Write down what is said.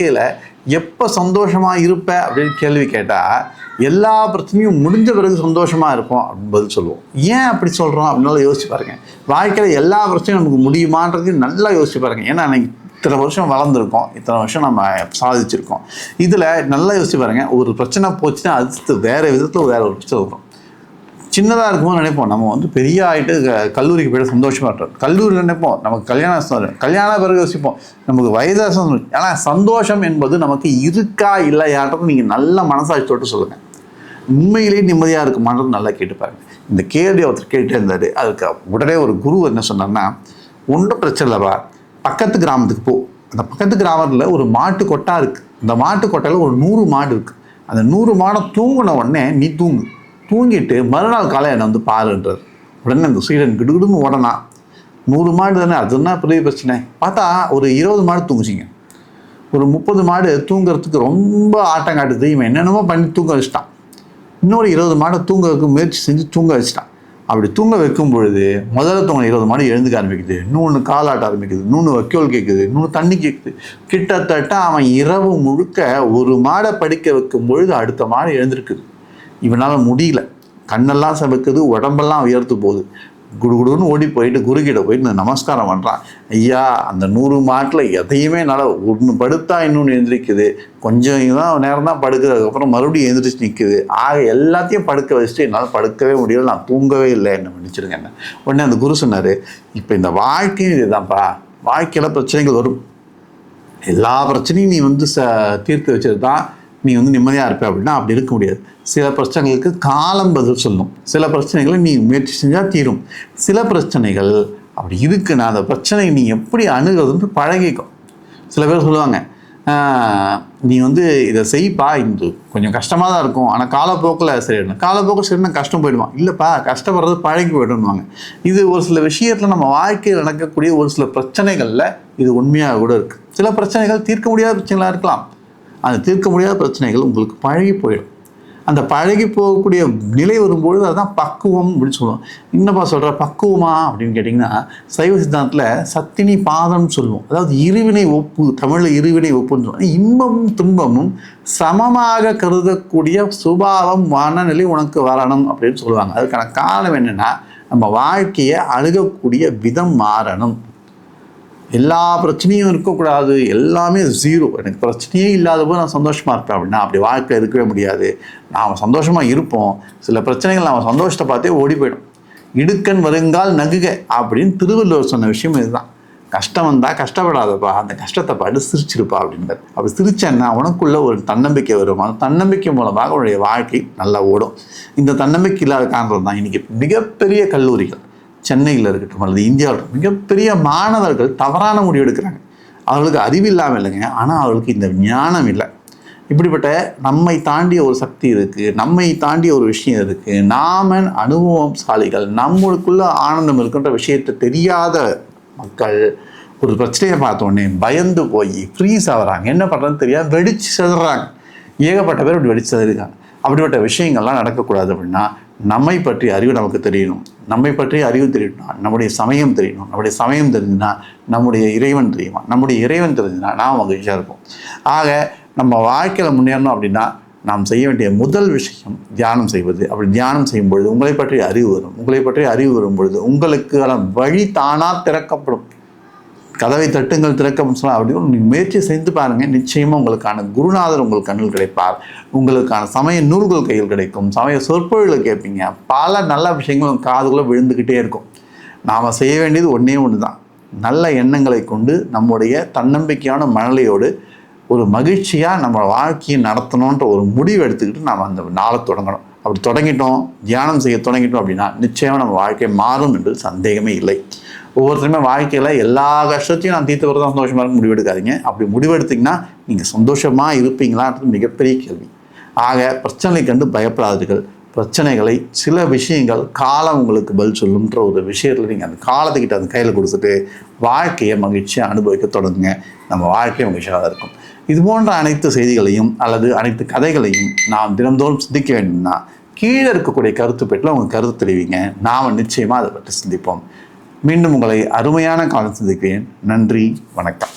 வாழ்க்கையில் எப்போ சந்தோஷமாக இருப்ப அப்படின்னு கேள்வி கேட்டால் எல்லா பிரச்சனையும் முடிஞ்ச பிறகு சந்தோஷமாக இருப்போம் அப்படின்னு பதில் சொல்லுவோம். ஏன் அப்படி சொல்கிறோம் அப்படின்னால யோசிச்சு பாருங்க. வாழ்க்கையில் எல்லா பிரச்சனையும் நமக்கு முடியுமான்றதையும் நல்லா யோசிச்சு பாருங்க. ஏன்னா அன்னைக்கு இத்தனை வருஷம் வளர்ந்துருக்கோம். இத்தனை வருஷம் நம்ம சாதிச்சிருக்கோம். இதில் நல்லா யோசிச்சு பாருங்கள் ஒரு பிரச்சனை போச்சுன்னா அடுத்து வேறு விதத்தில் வேறு ஒரு பிரச்சனை வரும். சின்னதாக இருக்கும்போது நினைப்போம். நம்ம வந்து பெரிய ஆகிட்டு க- கல்லூரிக்கு போய்ட்டு சந்தோஷமாக இருக்கோம் கல்லூரியில் நினைப்போம். நமக்கு கல்யாணம் சந்தோஷம். கல்யாண பிறகு யோசிப்போம். நமக்கு வயதாக சந்தோஷம். ஆனால் சந்தோஷம் என்பது நமக்கு இருக்கா இல்லையான்றது நீங்கள் நல்ல மனசாட்சி தொட்டு சொல்லுங்கள் உண்மையிலேயே நிம்மதியாக இருக்குமான்றது நல்லா கேட்டு இந்த கேள்வி ஒருத்தர் கேட்டே இருந்தார். அதுக்கு உடனே ஒரு குரு என்ன சொன்னார்னா ஒன்றும் பிரச்சனை இல்லைப்பா பக்கத்து கிராமத்துக்கு போ. அந்த பக்கத்து கிராமத்தில் ஒரு மாட்டு கொட்டா இருக்குது அந்த மாட்டு கொட்டையில் ஒரு நூறு மாடு இருக்குது அந்த நூறு மாடை தூங்கின உடனே நீ தூங்கு. தூங்கிட்டு மறுநாள் காலை என்னை வந்து பாருன்றார். உடனே அந்த சீடன் கிடுகிடுன்னு ஓடனா நூறு மாடு தானே அதுனா பெரிய பிரச்சனை? பார்த்தா ஒரு இருபது மாடு தூங்குச்சிங்க. ஒரு முப்பது மாடு தூங்குறதுக்கு ரொம்ப ஆட்டம் காட்டுது. இவன் என்னென்னமோ பண்ணி தூங்க வச்சுட்டான். இன்னொரு இருபது மாடை தூங்குறதுக்கு முயற்சி செஞ்சு தூங்க வச்சுட்டான். அப்படி தூங்க வைக்கும் பொழுது முதல்ல தூங்க இருபது மாடு எழுந்துக்க ஆரம்பிக்குது. இன்னொன்று காலாட்ட ஆரம்பிக்குது. இன்னொன்று வைக்கோல் கேட்குது இன்னொன்று தண்ணி கேட்குது கிட்டத்தட்ட அவன் இரவு முழுக்க ஒரு மாடை படிக்க வைக்கும் பொழுது அடுத்த மாடு எழுந்திருக்குது. இவனால் முடியல. கண்ணெல்லாம் சமைக்குது உடம்பெல்லாம் உயர்த்து போகுது. குடுகுடுன்னு ஓடி போயிட்டு குருக்கிட்ட போயிட்டு நமஸ்காரம் பண்ணுறான் ஐயா அந்த நூறு மாட்டில் எதையுமே என்னால் ஒன்று படுத்தா இன்னொன்று எழுந்திரிக்குது கொஞ்சம் தான் நேரம் தான் படுக்குது அதுக்கப்புறம் மறுபடியும் எழுந்திரிச்சு நிற்குது ஆக எல்லாத்தையும் படுக்க வச்சுட்டு என்னால் படுக்கவே முடியல. நான் தூங்கவே இல்லை. என்ன மன்னிச்சிருங்க என்ன? உடனே அந்த குரு சொன்னார் இப்போ இந்த வாழ்க்கையும் இதுதான்ப்பா. வாழ்க்கையில் பிரச்சனைகள் வரும். எல்லா பிரச்சனையும் நீ வந்து ச தீர்த்து வச்சது தான் நீ வந்து நிம்மதியாக இருப்ப அப்படின்னா அப்படி இருக்க முடியாது. சில பிரச்சனைகளுக்கு காலம் பதில் சொல்லும். சில பிரச்சனைகளை நீ முயற்சி செஞ்சால் தீரும். சில பிரச்சனைகள் அப்படி இருக்குன்னா அந்த பிரச்சனையை நீ எப்படி அணுகிறதுன்னு பழகிக்கும். சில பேர் சொல்லுவாங்க நீ வந்து இதை செய்ப்பா இது கொஞ்சம் கஷ்டமாக தான் இருக்கும். ஆனால் காலப்போக்கில் சரியிடணும் காலப்போக்கில் சரினா கஷ்டம் போயிடுவான் இல்லைப்பா கஷ்டப்படுறது பழகி போயிடும்வாங்க இது ஒரு சில விஷயத்தில் நம்ம வாழ்க்கையில் நடக்கக்கூடிய ஒரு சில பிரச்சனைகளில் இது உண்மையாக கூட இருக்குது சில பிரச்சனைகள் தீர்க்க முடியாத பிரச்சனைகளாக இருக்கலாம். அந்த தீர்க்க முடியாத பிரச்சனைகள் உங்களுக்கு பழகி போயிடும். அந்த பழகி போகக்கூடிய நிலை வரும்பொழுது அதுதான் பக்குவம் அப்படின்னு சொல்லுவோம். என்னப்பா சொல்கிற பக்குவமா? அப்படின்னு கேட்டிங்கன்னா சைவ சித்தாந்தத்தில் சத்தினி பாதம்னு சொல்லுவோம். அதாவது இருவினை ஒப்பு தமிழில் இருவினை ஒப்புன்னு சொல்லுவோம். இன்பமும் துன்பமும் சமமாக கருதக்கூடிய சுபாவம் மனநிலை உனக்கு வரணும் அப்படின்னு சொல்லுவாங்க. அதுக்கான காரணம் என்னென்னா நம்ம வாழ்க்கையை அணுகக்கூடிய விதம் மாறணும். எல்லா பிரச்சனையும் இருக்கக்கூடாது. எல்லாமே ஜீரோ எனக்கு பிரச்சனையே இல்லாத போது நான் சந்தோஷமாக இருப்பேன் அப்படின்னா அப்படி வாழ்க்கை இருக்கவே முடியாது. நாம் சந்தோஷமாக இருப்போம். சில பிரச்சனைகள் நாம் சந்தோஷத்தை பார்த்தே ஓடி போயிடும். இடுக்கண் வருங்கால் நகுக அப்படின்னு திருவள்ளுவர் சொன்ன விஷயம் இதுதான். கஷ்டம் வந்தால் கஷ்டப்படாதப்பா. அந்த கஷ்டத்தை பாட்டு சிரிச்சிருப்பா அப்படின்றது அப்படி சிரிச்சேன்னா உனக்குள்ளே ஒரு தன்னம்பிக்கை வரும். அந்த தன்னம்பிக்கை மூலமாக உன்னுடைய வாழ்க்கை நல்லா ஓடும். இந்த தன்னம்பிக்கை இல்லாத காரணம் தான் இன்றைக்கி மிகப்பெரிய கல்லூரிகள். சென்னையில் இருக்கட்டும் அல்லது இந்தியாவில் இருக்கட்டும், மிகப்பெரிய மாணவர்கள் தவறான முடிவு எடுக்கிறாங்க. அவர்களுக்கு அறிவு இல்லாமல் இல்லைங்க. ஆனால் அவர்களுக்கு இந்த ஞானம் இல்லை. இப்படிப்பட்ட நம்மை தாண்டிய ஒரு சக்தி இருக்குது நம்மை தாண்டிய ஒரு விஷயம் இருக்குது நாம சாலைகள் நம்மளுக்குள்ள ஆனந்தம் இருக்கின்ற விஷயத்தை தெரியாத மக்கள் ஒரு பிரச்சனையை பார்த்தோடனே பயந்து போய் ஃப்ரீஸ் ஆகிறாங்க. என்ன பண்ணுறதுன்னு தெரியாது வெடிச்சு செதுறாங்க. ஏகப்பட்ட பேர் இப்படி வெடிச்சு செதுறாங்க அப்படிப்பட்ட விஷயங்கள்லாம் நடக்கக்கூடாது அப்படின்னா நம்மை பற்றி அறிவு நமக்கு தெரியணும். நம்மை பற்றி அறிவு தெரியணும்னா நம்முடைய சமயம் தெரியணும். நம்முடைய சமயம் தெரிஞ்சுன்னா நம்முடைய இறைவன் தெரியுமா? நம்முடைய இறைவன் தெரிஞ்சுன்னா நாம் மகிழ்ச்சியாக இருப்போம். ஆக நம்ம வாழ்க்கையில் முன்னேறணும் அப்படின்னா நாம் செய்ய வேண்டிய முதல் விஷயம் தியானம் செய்வது. அப்படி தியானம் செய்யும் பொழுது உங்களை பற்றி அறிவு வரும். உங்களை பற்றி அறிவு வரும் பொழுது உங்களுக்கான வழி தானாக திறக்கப்படும். கதவை தட்டுங்கள் திறக்கும் சொல்லலாம் அப்படின்னு நீங்கள் முயற்சி செய்து பாருங்கள் நிச்சயமாக உங்களுக்கான குருநாதர் உங்கள் கண்ணில் கிடைப்பார். உங்களுக்கான சமய நூல்கள் கையில் கிடைக்கும். சமய சொற்பொழிகளை கேட்பீங்க. பல நல்ல விஷயங்களும் உங்க விழுந்துக்கிட்டே இருக்கும். நாம் செய்ய வேண்டியது ஒன்றே ஒன்று தான் நல்ல எண்ணங்களை கொண்டு நம்முடைய தன்னம்பிக்கையான மனநிலையோடு ஒரு மகிழ்ச்சியாக நம்ம வாழ்க்கையை நடத்தணுன்ற ஒரு முடிவு எடுத்துக்கிட்டு நாம் அந்த நாளை தொடங்கணும். அப்படி தொடங்கிட்டோம் தியானம் செய்ய தொடங்கிட்டோம் அப்படின்னா நிச்சயமாக நம்ம வாழ்க்கை மாறும் என்று சந்தேகமே இல்லை. ஒவ்வொருத்தருமே வாழ்க்கையில் எல்லா கஷ்டத்தையும் நான் தீர்த்து வரதான் சந்தோஷமாக இருக்க முடிவெடுக்காதீங்க. அப்படி முடிவெடுத்தீங்கன்னா நீங்கள் சந்தோஷமாக இருப்பீங்களான்றது மிகப்பெரிய கேள்வி. ஆக பிரச்சனை கண்டு பயப்படாதீர்கள். பிரச்சனைகளை சில விஷயங்கள் காலம் உங்களுக்கு பதில் சொல்லுன்ற ஒரு விஷயத்தில் நீங்கள் அந்த காலத்துக்கிட்ட அந்த கையில் கொடுத்துட்டு வாழ்க்கையை மகிழ்ச்சியாக அனுபவிக்க தொடங்குங்க. நம்ம வாழ்க்கை மகிழ்ச்சியாக இருக்கும். இது போன்ற அனைத்து செய்திகளையும் அல்லது அனைத்து கதைகளையும் நாம் தினந்தோறும் சிந்திக்க வேண்டும்னா கீழே இருக்கக்கூடிய கருத்து பெட்டில் உங்கள் கருத்து தெரிவிங்க. நாம் நிச்சயமாக அதை பற்றி சிந்திப்போம். மீண்டும் உங்களை அருமையான காலம் சந்திக்கிறேன் நன்றி வணக்கம்.